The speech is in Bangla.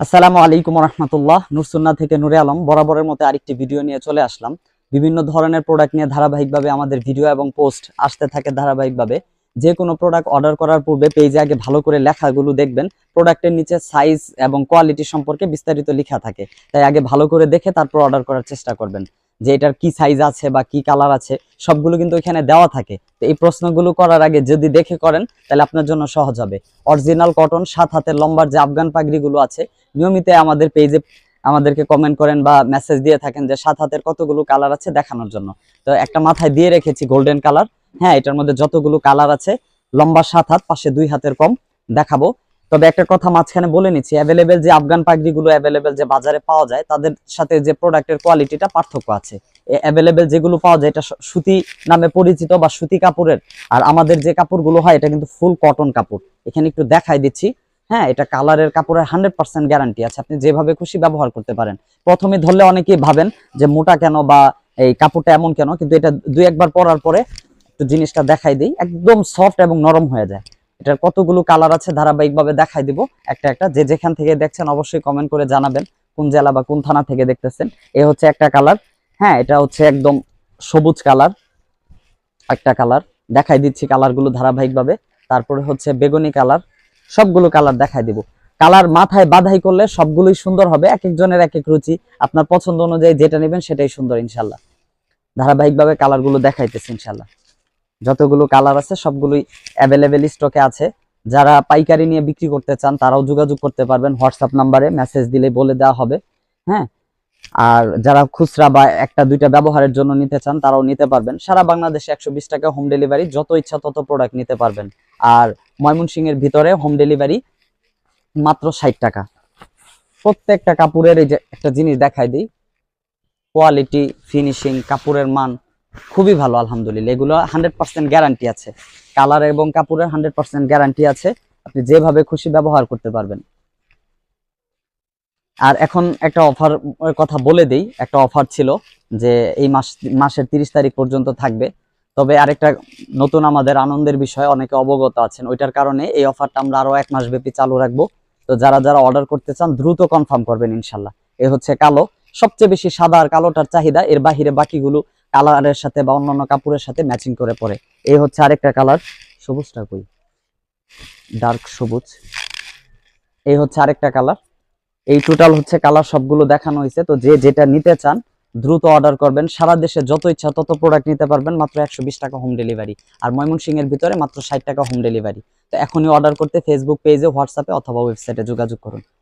আসসালামু আলাইকুম রহমতুল্লাহ নুরসুন্না থেকে নুরে আলম বরাবরের মতো আরেকটি ভিডিও নিয়ে চলে আসলাম। বিভিন্ন ধরনের প্রোডাক্ট নিয়ে ধারাবাহিকভাবে আমাদের ভিডিও এবং পোস্ট আসতে থাকে ধারাবাহিকভাবে। যে কোনো প্রোডাক্ট অর্ডার করার পূর্বে পেজে আগে ভালো করে লেখাগুলো দেখবেন। প্রোডাক্টের নিচে সাইজ এবং কোয়ালিটি সম্পর্কে বিস্তারিত লেখা থাকে। তাই আগে ভালো করে দেখে তারপর অর্ডার করার চেষ্টা করবেন। যে এটার কি সাইজ আছে বা কি কালার আছে, সবগুলো কিন্তু এখানে দেওয়া থাকে। তো এই প্রশ্নগুলো করার আগে যদি দেখে করেন, তাহলে আপনার জন্য সহজ হবে। অরিজিনাল কটন সাত হাতের লম্বার যে আফগান পাগড়িগুলো আছে, নিয়মিত আমাদের পেজে আমাদেরকে কমেন্ট করেন বা মেসেজ দিয়ে থাকেন যে সাত হাতের কতগুলো কালার আছে দেখানোর জন্য। তো একটা মাথায় দিয়ে রেখেছি গোল্ডেন কালার হ্যাঁ এটার মধ্যে যতগুলো কালার আছে, লম্বা সাত হাত, পাশে দুই হাতের কম দেখাবো। তবে একটা কথা মাঝখানে বলে নিচ্ছি অ্যাভেলেবেল যে আফগান পাগড়িগুলো অ্যাভেলেবেল যে বাজারে পাওয়া যায়, তাদের সাথে যে প্রোডাক্টের কোয়ালিটিটা পার্থক্য আছে। অ্যাভেলেবেল যেগুলো পাওয়া যায়, এটা সুতি নামে পরিচিত বা সুতি কাপড়ের, আর আমাদের যে কাপড়গুলো হয়, এটা কিন্তু ফুল কটন কাপড়। এখানে একটু দেখাই দিচ্ছি হ্যাঁ এটা কালারের কাপড়ের হান্ড্রেড পার্সেন্ট গ্যারান্টি আছে। আপনি যেভাবে খুশি ব্যবহার করতে পারেন। প্রথমে ধরলে অনেকেই ভাবেন যে মোটা কেন বা এই কাপড়টা এমন কেন, কিন্তু এটা দুই একবার পরার পরে একটু জিনিসটা দেখাই দিই, একদম সফট এবং নরম হয়ে যায়। এটার কতগুলো কালার আছে ধারাবাহিকভাবে দেখাই দিব। একটা একটা, যে যেখান থেকে দেখছেন অবশ্যই কমেন্ট করে জানাবেন, কোন জেলা বা কোন থানা থেকে দেখতেছেন। এ হচ্ছে একটা কালার হ্যাঁ এটা হচ্ছে একদম সবুজ কালার একটা কালার দেখাই দিচ্ছি কালারগুলো ধারাবাহিকভাবে। তারপরে হচ্ছে বেগুনি কালার সবগুলো কালার দেখাই দিব। কালার মাথায় বাধাই করলে সবগুলোই সুন্দর হবে এক একজনের এক এক রুচি। আপনার পছন্দ অনুযায়ী যেটা নেবেন সেটাই সুন্দর ইনশাল্লাহ। ধারাবাহিকভাবে কালারগুলো দেখাইতেছি ইনশাল্লাহ। যতগুলো কালার আছে, সবগুলোই অ্যাভেলেবেল স্টকে আছে। যারা পাইকারি নিয়ে বিক্রি করতে চান, তারাও যোগাযোগ করতে পারবেন হোয়াটসঅ্যাপ নাম্বারে মেসেজ দিলে বলে দেওয়া হবে হ্যাঁ? আর যারা খুচরা বা একটা, দুইটা ব্যবহারের জন্য নিতে চান, তারাও নিতে পারবেন। সারা বাংলাদেশে একশো বিশ টাকা হোম ডেলিভারি যত ইচ্ছা তত প্রোডাক্ট নিতে পারবেন। আর ময়মনসিংহের ভিতরে হোম ডেলিভারি মাত্র ষাট টাকা। প্রত্যেকটা কাপড়ের এই যে একটা জিনিস দেখাই দিই কোয়ালিটি ফিনিশিং কাপড়ের মান খুবই ভালো, আলহামদুলিল্লাহ। এগুলো হান্ড্রেড পার্সেন্ট গ্যারান্টি আছে। কালার এবং কাপড়ের হান্ড্রেড পার্সেন্ট গ্যারান্টি আছে। আপনি যেভাবে খুশি ব্যবহার করতে পারবেন। আর এখন একটা অফার কথা বলে দেই। একটা অফার ছিল যে এই মাস, মাসের তিরিশ তারিখ পর্যন্ত থাকবে। তবে আরেকটা নতুন আমাদের আনন্দের বিষয়, অনেকে অবগত আছেন, ওইটার কারণে এই অফারটা আমরা আরও এক মাস ব্যাপী চালু রাখব। তো যারা যারা অর্ডার করতে চান, দ্রুত কনফার্ম করবেন ইনশাল্লাহ। এ হচ্ছে কালো। সবচেয়ে বেশি সাদা আর কালোটার চাহিদা, এর বাহিরে বাকিগুলো কালারের সাথে বা অন্যান্য কাপড়ের সাথে ম্যাচিং করে পরে। এই হচ্ছে আরেকটা কালার, সবুজটা কই? ডার্ক সবুজ। এই হচ্ছে আরেকটা কালার। এই টোটাল হচ্ছে কালার সবগুলো দেখানো হয়েছে তো যে যেটা নিতে চান, দ্রুত অর্ডার করবেন। সারা দেশে যত ইচ্ছা তত প্রোডাক্ট নিতে পারবেন। মাত্র একশো বিশ টাকা হোম ডেলিভারি আর ময়মনসিংহ এর ভিতরে মাত্র ষাট টাকা হোম ডেলিভারি তো এখনই অর্ডার করতে ফেসবুক পেজে হোয়াটসঅ্যাপে অথবা ওয়েবসাইটে যোগাযোগ করুন।